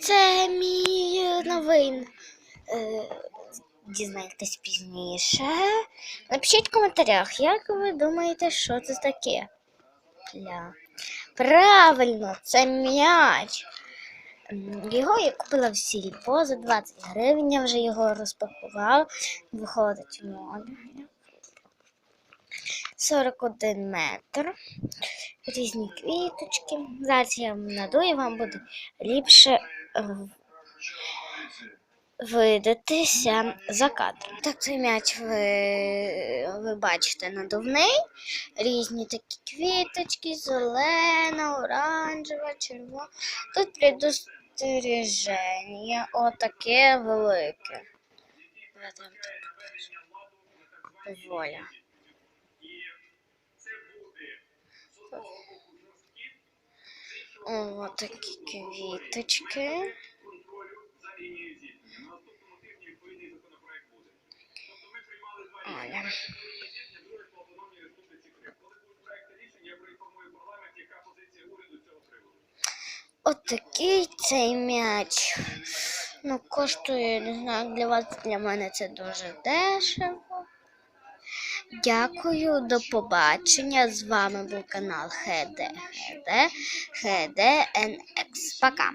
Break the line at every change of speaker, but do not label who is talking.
Це мій новин. Е, дізнайтесь пізніше. Напишіть в коментарях, як ви думаєте, що це таке. Пля. Правильно, це м'яч. Його я купила в сільпо за 20 гривень, я вже його розпакувала. Виходить у нього 41 метр. Різні квіточки. Зараз я вам надую, вам буде ліпше видатися за кадром. Так, цей м'яч ви, ви бачите надувний. Різні такі квіточки, зелена, оранжева, червона. Тут предостереження. Отаке велике. Я вам так. Воля. О, такі квіточки. Оля. От такий цей м'яч. Ну, коштує, не знаю, для вас, для мене це дуже дешево. Дякую, до побачення. З вами був канал ХДХД ХД ХДНХ. Пока.